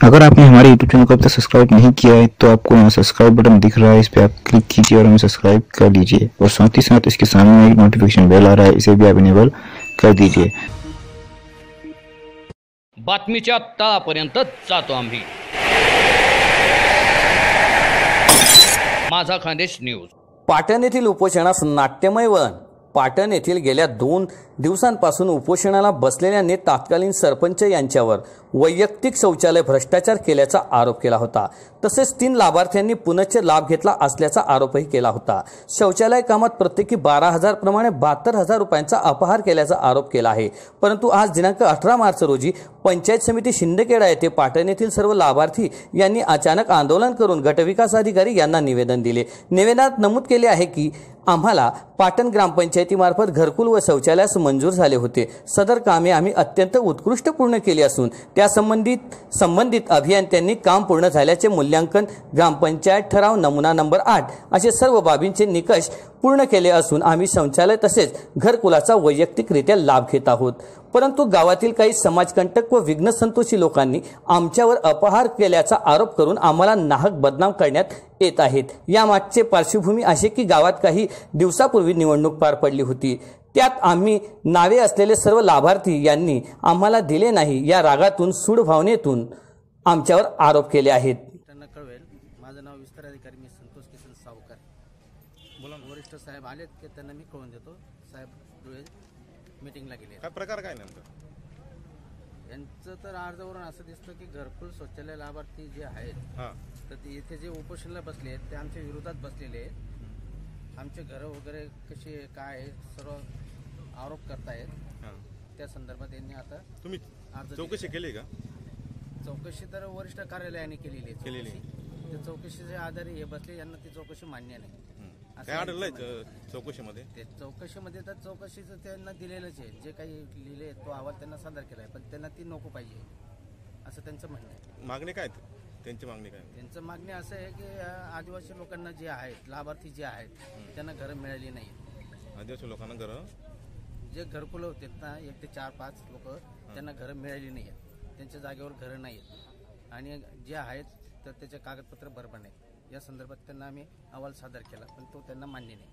अगर आपने हमारे यूट्यूब चैनल को अब तक सब्सक्राइब नहीं किया है तो आपको यहाँ सब्सक्राइब बटन दिख रहा है इस पर आप क्लिक कीजिए और हमें सब्सक्राइब कर लीजिए। और साथ ही साथ इसके सामने एक नोटिफिकेशन बेल आ रहा है इसे भी आप इनेबल कर दीजिए। बातमीच्या तळापर्यंत जातो आम्ही. माझा खानदेश न्यूज पाटण येथील उपोषणास नाट्यमय वळण. पाटण येथील गेल्या दोन दिवसांपासून उपोषणाला बसलेल्यांनी तात्कालीन सरपंच यांच्यावर. वैयक्तिक शौचालय भ्रष्टाचार केल्याचा आरोप केला होता. तसेच तीन लाभार्थ्यांनी पुनश्च लाभ घेतला असल्याचा आरोपही केला होता. शौचालय कामात प्रत्येकी बारा हजार प्रमाणे बहात्तर हजार रुपयांचा अपहार केल्याचा आरोप केला आहे. परंतु आज दिनांक अठरा मार्च रोजी पंचायत समिती शिंदखेडा येथे पाटण येथील सर्व लाभार्थी यांनी अचानक आंदोलन करून गटविकास अधिकारी यांना निवेदन दिले. निवेदनात नमूद केले आहे की आम्हाला पाटण ग्रामपंचायतीमार्फत घरकुल व शौचालयास मंजूर झाले होते. सदर कामे आम्ही अत्यंत उत्कृष्ट पूर्ण केली असून त्यासंबंधित संबंधित संबंधित अभियंत्यांनी काम पूर्ण झाल्याचे मूल्यांकन ग्रामपंचायत ठराव नमुना नंबर आठ असे सर्व बाबींचे निकष पूर्ण केले असून आम्ही शौचालय तसेच घरकुलाचा वैयक्तिकरित्या लाभ घेत आहोत. परंतु गावातील काही समाजकंटक व विघ्नसंतोषी लोकांनी आमच्यावर अपहार केल्याचा आरोप करून आम्हाला नाहक बदनाम करण्यात येत आहेत. यामागचे पार्श्वभूमी असे की गावात काही दिवसापूर्वी निवडणूक पार पडली होती. त्यात आम्ही नावे असलेले सर्व लाभार्थी यांनी आम्हाला दिले नाही या रागातून सूड भावनेतून आमच्यावर आरोप केले आहेत. त्यांना कळवेल. माझं नाव विस्तार अधिकारी मी संतोष किसन सावकार. बोला वरिष्ठ साहेब आलेत की त्यांना मी कळून देतो. साहेब डोळे मीटिंगला गेले काय प्रकार काय नेमकं? यांचं तर अर्जावरून असं दिसतं की घरकुल शौचालय लाभार्थी जे आहेत हां. तर ते इथे जे उपोषणला बसले आहेत ते आमच्या विरोधात बसलेले आहेत. आमचे घरं वगैरे कशी आहे, काय आहे, सर्व आरोप करतायत हां त्या संदर्भात यांनी आता तुम्ही अर्ज चौकशी केली का चौकशी तर वरिष्ठ कार्यालयाने केलेली आहे केलेली. चौकशी. त्या चौकशीच्या आधारे हे बसले यांना ती चौकशी मान्य नाही हं. असं काय आढळलंय यांचं म्हणणं आहे. च- चौकशीमध्ये ते चौकशीमध्ये तर चौकशीचं त्यांना दिलेलंच आहे जे काही लिहिले तो अहवाल त्यांना सादर केला आहे पण त्यांना ती नको पाहिजे असं त्यांचं म्हणणं आहे मागणी काय आहे? त्यांची मागणी काय? त्यांचं मागणी असं आहे की आदिवासी लोकांना जे आहेत लाभार्थी जे आहेत त्यांना घरं मिळाली नाही आदिवासी लोकांना घरं? जे घरकुलं होते ना एक ते चार पाच लोक त्यांना घरं मिळाली नाही आहेत त्यांच्या जागेवर घरं नाही आहेत आणि जे आहेत तर त्याचे कागदपत्र बरोबर नाहीत. या संदर्भात त्यांना आम्ही अहवाल सादर केला पण तो त्यांना मान्य नाही.